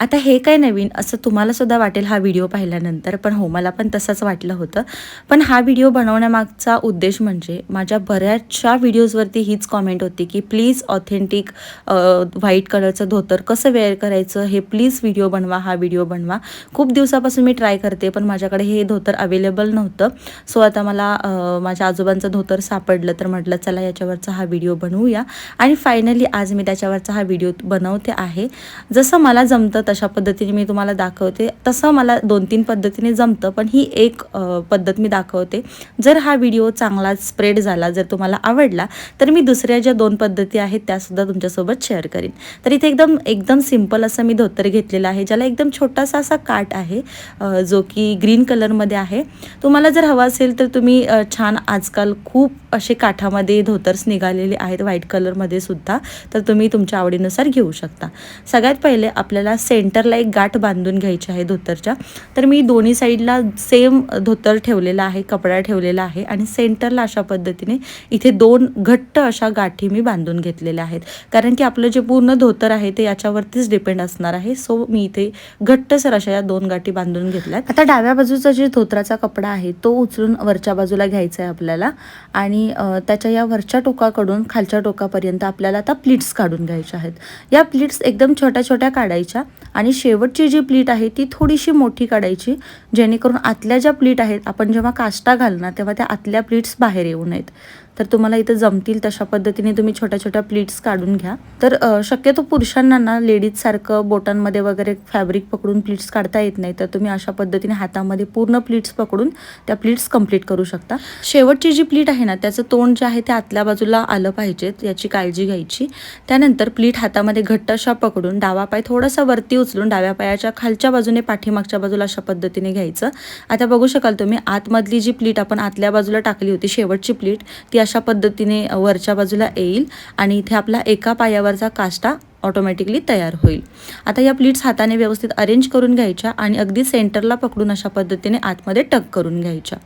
आता हे काय नवीन? असं तुम्हालासुद्धा वाटेल हा व्हिडिओ पाहिल्यानंतर पण हो मला पण तसंच वाटलं होतं. पण हा व्हिडिओ बनवण्यामागचा उद्देश म्हणजे माझ्या बऱ्याचशा व्हिडिओजवरती हीच कॉमेंट होती की प्लीज ऑथेंटिक व्हाईट कलरचं धोतर कसं वेअर करायचं? हे प्लीज व्हिडिओ बनवा हा व्हिडिओ बनवा. खूप दिवसापासून मी ट्राय करते पण माझ्याकडे हे धोतर अवेलेबल नव्हतं. सो आता मला माझ्या आजोबांचं धोतर सापडलं तर म्हटलं चला याच्यावरचा हा व्हिडिओ बनवूया. आणि फायनली आज मी त्याच्यावरचा हा व्हिडिओ बनवते आहे. जसं मला जमतं तशा पद्धतीने मी तुम्हाला दाखवते. तसं मला दोन तीन पद्धतीने जमतं पण ही एक पद्धत मी दाखवते. जर हा व्हिडिओ चांगला स्प्रेड झाला जर तुम्हाला आवडला तर मी दुसऱ्या ज्या दोन पद्धती आहेत त्यासुद्धा तुमच्यासोबत शेअर करीन. तर इथे एकदम एकदम सिंपल असं मी धोतर घेतलेलं आहे ज्याला एकदम छोटासा असा काट आहे जो की ग्रीन कलरमध्ये आहे. तुम्हाला जर हवा असेल तर तुम्ही छान आजकाल खूप असे काठामध्ये धोतर्स निघालेले आहेत व्हाईट कलरमध्ये सुद्धा तर तुम्ही तुमच्या आवडीनुसार घेऊ शकता. सगळ्यात पहिले आपल्याला सेंटरला एक गाठ बांधून घ्यायची आहे धोतरच्या. तर मी दोन्ही साईडला सेम धोतर ठेवलेला आहे कपडा ठेवलेला आहे आणि सेंटरला अशा पद्धतीने इथे दोन घट्ट अशा गाठी मी बांधून घेतलेल्या आहेत. कारण की आपलं जे पूर्ण धोतर आहे ते याच्यावरतीच डिपेंड असणार आहे. सो मी इथे घट्टसर अशा या दोन गाठी बांधून घेतल्यात आता डाव्या बाजूचा जे धोतराचा कपडा आहे तो उचलून वरच्या बाजूला घ्यायचा आहे आपल्याला. आणि त्याच्या या वरच्या टोकाकडून खालच्या टोकापर्यंत आपल्याला आता प्लीट्स काढून घ्यायच्या आहेत. या प्लीट्स एकदम छोट्या छोट्या काढायच्या. आणि शेवटची जी प्लीट आहे ती थोडीशी मोठी काढायची जेणेकरून आतल्या ज्या प्लीट आहेत आपण जेव्हा काष्टा घालणार तेव्हा त्या आतल्या प्लीट्स बाहेर येऊ नयेत. तर तुम्हाला इथं जमतील तशा पद्धतीने तुम्ही छोट्या छोट्या प्लीट्स काढून घ्या. तर शक्यतो पुरुषांना ना लेडीजसारखं बोटांमध्ये वगैरे फॅब्रिक पकडून प्लीट्स काढता येत नाही. तर तुम्ही अशा पद्धतीने हातामध्ये पूर्ण प्लीट्स पकडून त्या प्लीट्स कंप्लीट करू शकता. शेवटची जी प्लीट आहे ना त्याचं तोंड जे आहे ते आतल्या बाजूला आलं पाहिजेत याची काळजी घ्यायची. त्यानंतर प्लीट हातामध्ये घट्ट अशा पकडून डावा पाय थोडासा वरती उचलून डाव्या पायाच्या खालच्या बाजूने पाठीमागच्या बाजूला अशा पद्धतीने घ्यायचं. आता बघू शकाल तुम्ही आतमधली जी प्लीट आपण आतल्या बाजूला टाकली होती शेवटची प्लीट ती अशा पद्धतीने वरच्या बाजूला येईल आणि इथे आपला एका पायावरचा काष्टा ऑटोमॅटिकली तयार होईल. आता या प्लीट्स हाताने व्यवस्थित अरेंज करून घ्यायच्या आणि अगदी सेंटरला पकडून अशा पद्धतीने आतमध्ये टक करून घ्यायच्या.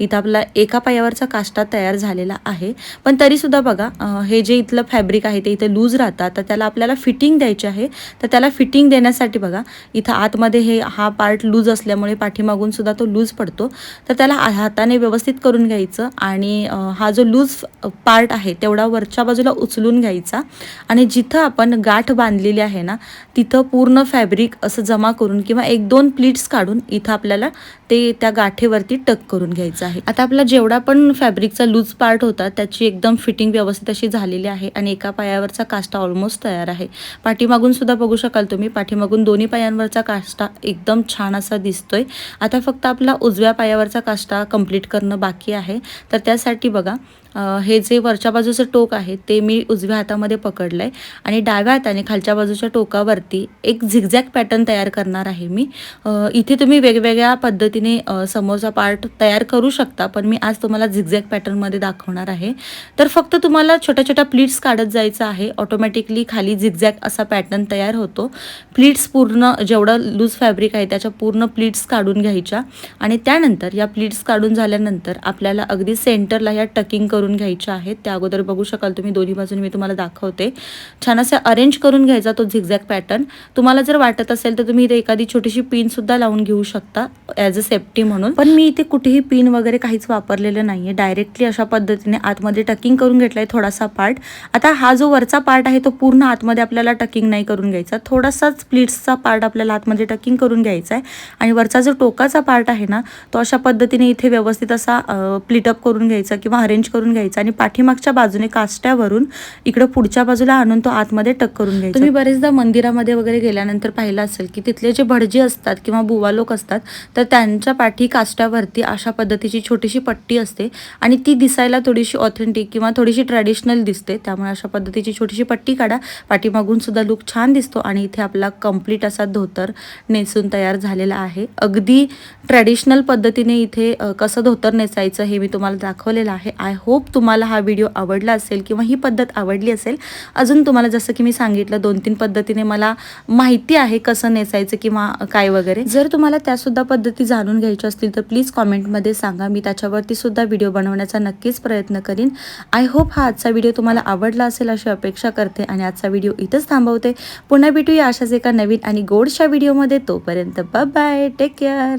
इथं आपला एका पायावरचा काष्टा तयार झालेला आहे. पण तरीसुद्धा बघा हे जे इथलं फॅब्रिक आहे ते इथं लूज राहतात. तर त्याला आपल्याला फिटिंग द्यायची आहे. तर त्याला फिटिंग देण्यासाठी बघा इथं आतमध्ये हे हा पार्ट लूज असल्यामुळे पाठीमागून सुद्धा तो लूज पडतो. तर त्याला हाताने व्यवस्थित करून घ्यायचं आणि हा जो लूज पार्ट आहे तेवढा वरच्या बाजूला उचलून घ्यायचा. आणि जिथं आपण गाठ बांधलेली आहे ना तिथं पूर्ण फॅब्रिक असं जमा करून किंवा एक दोन प्लीट्स काढून इथं आपल्याला ते त्या गाठेवरती टक करून घ्यायचं आहे. आता आपला जेवढा पण फॅब्रिकचा लूज पार्ट होता त्याची एकदम फिटिंग व्यवस्थित अशी झालेली आहे आणि एका पायावरचा काष्टा ऑलमोस्ट तयार आहे. पाठीमागून सुद्धा बघू शकाल तुम्ही पाठीमागून दोन्ही पायांवरचा काष्टा एकदम छान असा दिसतोय. आता फक्त आपला उजव्या पायावरचा काष्टा कंप्लीट करणं बाकी आहे. तर त्यासाठी बघा हे जे वरच्या बाजूचं टोक आहे ते मी उजव्या हातामध्ये पकडलं आहे आणि डाव्या हाताने खालच्या बाजूच्या टोकावरती एक झिगझॅग पॅटर्न तयार करणार आहे मी. इथे तुम्ही वेगवेगळ्या पद्धतीने समोरचा पार्ट तयार करू शकता पण मी आज तुम्हाला झिगझॅग पॅटर्नमध्ये दाखवणार आहे. तर फक्त तुम्हाला छोट्या छोट्या प्लीट्स काढत जायचं आहे. ऑटोमॅटिकली खाली झिगझॅग असा पॅटर्न तयार होतो. प्लीट्स पूर्ण जेवढं लूज फॅब्रिक आहे त्याच्या पूर्ण प्लीट्स काढून घ्यायच्या. आणि त्यानंतर या प्लीट्स काढून झाल्यानंतर आपल्याला अगदी सेंटरला या टकिंग करून घ्यायच्या आहेत. त्या अगोदर बघू शकाल तुम्ही. दोन्ही बाजूने मी तुम्हाला दाखवते. छान असे अरेंज करून घ्यायचा तो झिगझॅग पॅटर्न तुम्हाला जर वाटत असेल तर तुम्ही इथे एखादी छोटीशी पिन सुद्धा लावून घेऊ शकता ॲज अ सेफ्टी म्हणून. पण मी इथे कुठेही पिन वगैरे काहीच वापरलेलं नाही आहे डायरेक्टली अशा पद्धतीने आतमध्ये टकिंग करून घेतला आहे थोडासा पार्ट आता हा जो वरचा पार्ट आहे तो पूर्ण आतमध्ये आपल्याला टकिंग नाही करून घ्यायचा. थोडासाच प्लीट्सचा पार्ट आपल्याला आतमध्ये टकिंग करून घ्यायचा आहे. आणि वरचा जो टोकाचा पार्ट आहे ना तो अशा पद्धतीने इथे व्यवस्थित असा प्लिटअप करून घ्यायचा किंवा अरेंज करून घ्यायचा आणि पाठीमागच्या बाजूने काष्ट्यावरून इकडं पुढच्या बाजूला आणून तो आतमध्ये टक करून घ्यायचा. तुम्ही बरेचदा मंदिरामध्ये वगैरे गेल्यानंतर पाहिलं असेल की तिथले जे भटजी असतात किंवा बुवा लोक असतात तर त्यांच्या पाठी कास्ट्यावरती अशा पद्धतीची छोटीशी पट्टी असते आणि ती दिसायला थोडीशी ऑथेंटिक किंवा थोडीशी ट्रॅडिशनल दिसते. त्यामुळे अशा पद्धतीची छोटीशी पट्टी काढा. पाठीमागून सुद्धा लुक छान दिसतो आणि इथे आपला कंप्लीट असा धोतर नेसून तयार झालेला आहे. अगदी ट्रॅडिशनल पद्धतीने इथे कसं धोतर नेसायचं हे मी तुम्हाला दाखवलेलं आहे. आय होप होप तुम्हाला हा व्हिडिओ आवडला असेल किंवा ही पद्धत आवडली असेल अजून तुम्हाला जसं की मी सांगितलं दोन तीन पद्धतीने मला माहिती आहे कसं नेसायचं किंवा काय वगैरे. जर तुम्हाला त्यासुद्धा पद्धती जाणून घ्यायच्या असतील तर प्लीज कॉमेंटमध्ये सांगा. मी त्याच्यावरती सुद्धा व्हिडिओ बनवण्याचा नक्कीच प्रयत्न करीन. आय होप हा आजचा व्हिडिओ तुम्हाला आवडला असेल अशी अपेक्षा करते आणि आजचा व्हिडिओ इथंच थांबवते. पुन्हा भेटूया अशाच एका नवीन आणि गोडशा व्हिडिओमध्ये तोपर्यंत बाय टेक केअर